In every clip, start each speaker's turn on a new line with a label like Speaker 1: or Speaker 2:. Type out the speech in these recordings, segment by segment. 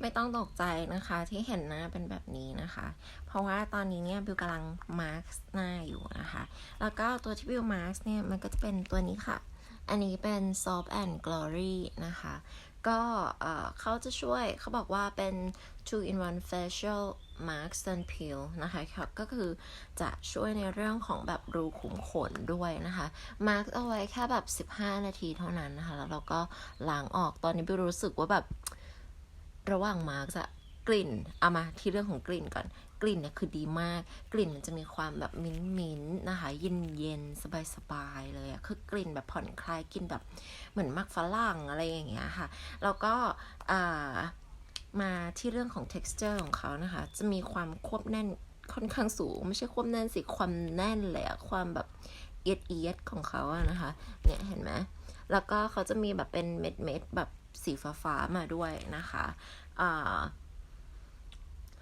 Speaker 1: ไม่ต้องตกใจนะคะที่เห็นหน้าเป็นแบบนี้นะคะ เพราะว่าตอนนี้เนี่ยบิวกำลังมาร์กหน้าอยู่นะคะ แล้วก็ตัวที่บิวมาร์กเนี่ยมันก็จะเป็นตัวนี้ค่ะ อันนี้เป็น Soft and Glory นะคะ ก็เอ่อเขาจะช่วยเขาบอกว่าเป็น two in one facial mask and peel นะคะก็คือจะช่วยในเรื่องของแบบรูขุมขนด้วยนะคะ มาร์กเอาไว้แค่แบบ 15 นาทีเท่านั้นนะคะ แล้วเราก็ล้างออกตอนนี้บิวรู้สึกว่าแบบ ระหว่างมาร์กจะกลิ่น เอามาที่เรื่องของกลิ่นก่อน กลิ่นเนี่ยคือดีมาก กลิ่นมันจะมีความแบบมิ้นมิ้นท์นะคะเย็นเย็นสบายสบายๆเลยอะคือกลิ่นแบบผ่อนคลายกลิ่นแบบเหมือนมักฝรั่งอะไรอย่างเงี้ยค่ะ แล้วก็อ่ามาที่เรื่องของ texture ของเขานะคะ จะมีความควบแน่นค่อนข้างสูง ไม่ใช่ควบแน่นสิ ความแน่นเลยอะความแบบเอียดเอียดๆของเขาอะนะคะ เนี่ยเห็นไหมแล้วก็เขาจะมีแบบเป็นเม็ดเม็ดๆแบบ สีฟ้าๆมาด้วยนะคะอ่า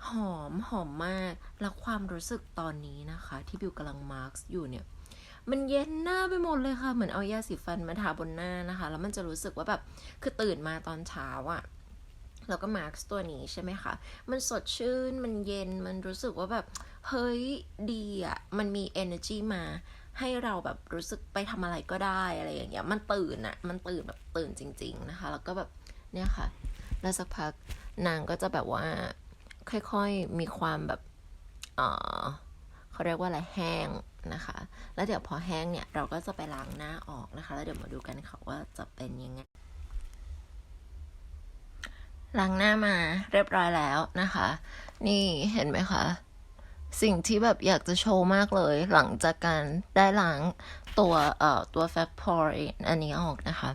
Speaker 1: หอมหอมมาก แล้วความรู้สึกตอนนี้นะคะ ที่บิวกำลังมาร์กอยู่เนี่ย มันเย็นหน้าไปหมดเลยค่ะ เหมือนเอายาสีฟันมาทาบนหน้านะคะ แล้วมันจะรู้สึกว่าแบบ คือตื่นมาตอนเช้าอะแล้วก็มาร์กตัวนี้ใช่ไหมคะ มันสดชื่น มันเย็น มันรู้สึกว่าแบบ เฮ้ย ดีอะมันมี energy มา ให้เราแบบรู้สึกไปทำอะไรก็ได้อะไรอย่างเงี้ย มันตื่นอะมันตื่นแบบตื่นจริง ๆนะคะ แล้วก็แบบเนี่ยค่ะ แล้วสักพักนางก็จะแบบว่าค่อยๆมีความแบบเออเขาเรียกว่าอะไรแห้งนะคะ แล้วเดี๋ยวพอแห้งเนี่ยเราก็จะไปล้างหน้าออกนะคะ แล้วเดี๋ยวมาดูกันค่ะว่าจะเป็นยังไงล้างหน้ามาเรียบร้อยแล้วนะคะ นี่เห็นไหมคะ สิ่งที่แบบอยากจะโชว์มากเลย หลังจากการได้ล้างตัวเอ่อตัว fat pore อันนี้ออกนะคะ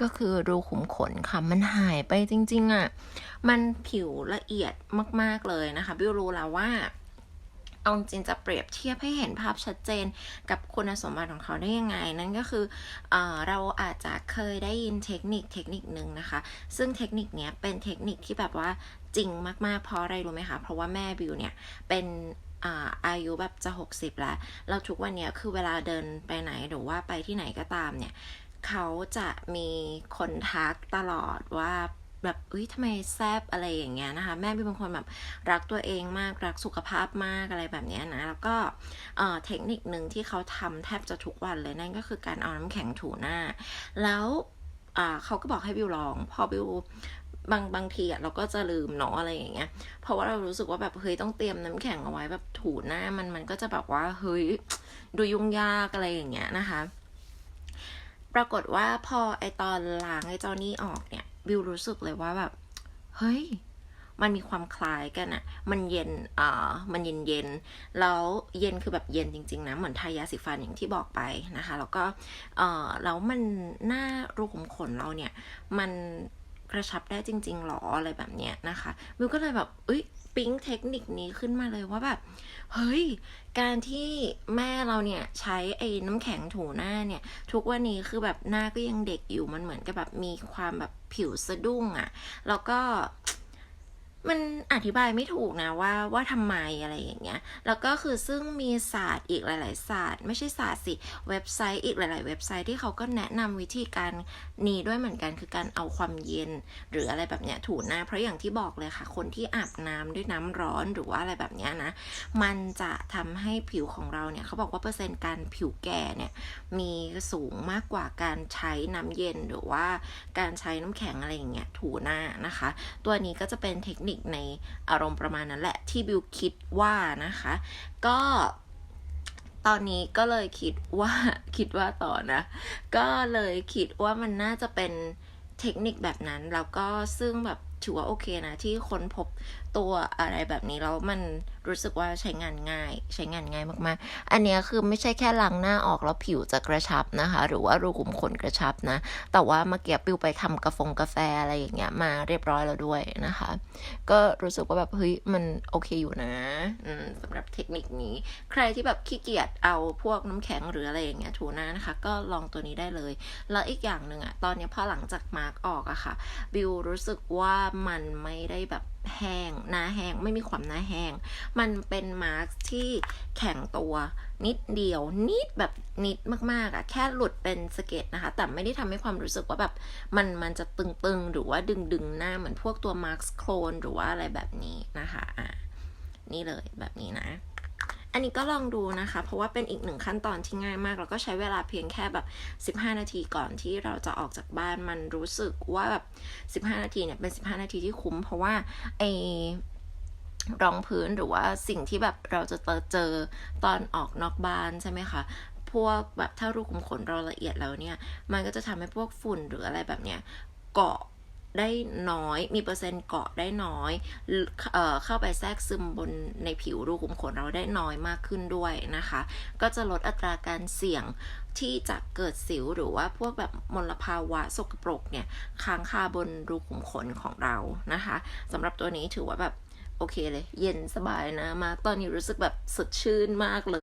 Speaker 1: ก็คือรูขุมขนค่ะ มันหายไปจริง ๆอะ่ะ มันผิวละเอียดมากๆเลยนะคะบิวรู้แล้วว่าเอาจริงจะเปรียบเทียบให้เห็นภาพชัดเจนกับคุณสมบัติของเขาได้ยังไง นั่นก็คือเอเราอาจจะเคยได้ยินเทคนิคเทคนิคนึงนะคะ ซึ่งเทคนิคเนี้ยเป็นเทคนิคที่แบบว่าจริงมากๆเพราะอะไรรู้ไหมคะ เพราะว่าแม่บิวเนี่ยเป็น อายุแบบจะ 60 แล้วแล้วทุกวันนี้คือเวลาเดินไปไหนหรือว่าไปที่ไหนก็ตามเนี่ย เขาจะมีคนทักตลอดว่าแบบอุ้ยทำไมแซบอะไรอย่างเงี้ยนะคะ แม่เป็นคนแบบรักตัวเองมากรักสุขภาพมากอะไรแบบเนี้ยนะ แล้วก็เอ่อเทคนิคหนึ่งที่เขาทำแทบจะทุกวันเลยนั่นก็คือการเอาน้ำแข็งถูหน้า แล้วเขาก็บอกให้บิวลอง พอบิว บางบางทีอะเราก็จะลืมเนาะอะไรอย่างเงี้ย เพราะว่าเรารู้สึกว่าแบบเฮ้ยต้องเตรียมน้ำแข็งเอาไว้แบบถูหน้ามันมันก็จะแบบว่าเฮ้ยดูยุ่งยากอะไรอย่างเงี้ยนะคะ ปรากฏว่าพอไอตอนล้างไอเจ้านี่ออกเนี่ยบิวรู้สึกเลยว่าแบบเฮ้ยมันมีความคล้ายกันอะมันเย็นอ่ามันเย็นเย็น แล้วเย็นคือแบบเย็นจริงๆนะ เหมือนทายาสีฟันอย่างที่บอกไปนะคะ แล้วก็เอ่อแล้วมันหน้ารูขุมขนเราเนี่ย มัน กระชับได้จริงๆหรออะไรแบบเนี้ยนะคะบิวก็เลยแบบเอ้ยปิ๊งเทคนิคนี้ขึ้นมาเลยว่าแบบเฮ้ย การที่แม่เราเนี่ยใช้ไอ้น้ำแข็งถูหน้าเนี่ย ทุกวันนี้คือแบบหน้าก็ยังเด็กอยู่มันเหมือนกับแบบมีความแบบผิวสะดุ้งอะ่ะ แล้วก็ มันอธิบายไม่ถูกนะว่าว่าทำไมอะไรอย่างเงี้ย แล้วก็คือซึ่งมีศาสตร์อีกหลาย ๆ ศาสตร์ ไม่ใช่ศาสตร์สิ เว็บไซต์อีกหลาย ๆ เว็บไซต์ที่เขาก็แนะนำวิธีการนี้ด้วยเหมือนกันคือการเอาความเย็น หรืออะไรแบบเนี้ยถูหน้าเพราะอย่างที่บอกเลยค่ะ คนที่อาบน้ำด้วยน้ำร้อนหรือว่าอะไรแบบเนี้ยนะ มันจะทำให้ผิวของเราเนี่ยเขาบอกว่าเปอร์เซ็นต์การผิวแก่เนี่ยมีสูงมากกว่าการใช้น้ำเย็นหรือว่าการใช้น้ำแข็งอะไรอย่างเงี้ยถูหน้านะคะ ตัวนี้ก็จะเป็นเทคนิคในอารมณ์ประมาณนั้นแหละที่บิวคิดว่านะคะ ก็ตอนนี้ก็เลยคิดว่าคิดว่าต่อนะ ก็เลยคิดว่ามันน่าจะเป็นเทคนิคแบบนั้น แล้วก็ซึ่งแบบถือว่าโอเคนะ ที่ค้นพบ ตัวอะไรแบบนี้แล้วมันรู้สึกว่าใช้งานง่าย ใช้งานง่ายมากๆ อันนี้คือไม่ใช่แค่ล้างหน้าออกแล้วผิวจะกระชับนะคะ หรือว่ารูขุมขนกระชับนะ แต่ว่าเมื่อกี้ปิวไปทำกาแฟกาแฟอะไรอย่างเงี้ยมาเรียบร้อยแล้วด้วยนะคะ ก็รู้สึกว่าแบบเฮ้ยมันโอเคอยู่นะอืมสำหรับเทคนิคนี้ ใครที่แบบขี้เกียจเอาพวกน้ำแข็งหรืออะไรอย่างเงี้ยถูหน้านะคะ ก็ลองตัวนี้ได้เลย แล้วอีกอย่างหนึ่งอะตอนนี้พอหลังจากมาร์กออกอะค่ะบิวรู้สึกว่ามันไม่ได้แบบ แห้งหน้าแห้งไม่มีความหน้าแห้ง มันเป็นมาร์กที่แข็งตัวนิดเดียว นิดแบบนิดมากๆอะแค่หลุดเป็นสเก็ตนะคะ แต่ไม่ได้ทำให้ความรู้สึกว่าแบบมันมันจะตึงๆ หรือว่าดึงๆ หน้าเหมือนพวกตัวมาร์กโคลนหรือว่าอะไรแบบนี้นะคะอะนี่เลยแบบนี้นะ อันนี้ก็ลองดูนะคะ เพราะว่าเป็นอีกหนึ่งขั้นตอนที่ง่ายมาก แล้วก็ใช้เวลาเพียงแค่แบบ 15 นาทีก่อนที่เราจะออกจากบ้านมันรู้สึกว่าแบบ 15 นาทีเนี่ยเป็น 15 นาทีที่คุ้ม เพราะว่าไอรองพื้นหรือว่าสิ่งที่แบบเราจะเจอตอนออกนอกบ้านใช่ไหมคะพวกแบบถ้ารูขุมขนเราละเอียดแล้วเนี่ย มันก็จะทำให้พวกฝุ่นหรืออะไรแบบเนี้ยเกาะ ได้น้อย มีเปอร์เซ็นต์เกาะได้น้อยเออเข้าไปแทรกซึมบนในผิวรูขุมขนเราได้น้อยมากขึ้นด้วยนะคะ ก็จะลดอัตราการเสี่ยงที่จะเกิดสิวหรือว่าพวกแบบมลภาวะสกปรกเนี่ยค้างคาบนรูขุมขนของเรานะคะสำหรับตัวนี้ถือว่าแบบโอเคเลย เย็นสบายนะ มากตอนนี้รู้สึกแบบสดชื่นมากเลย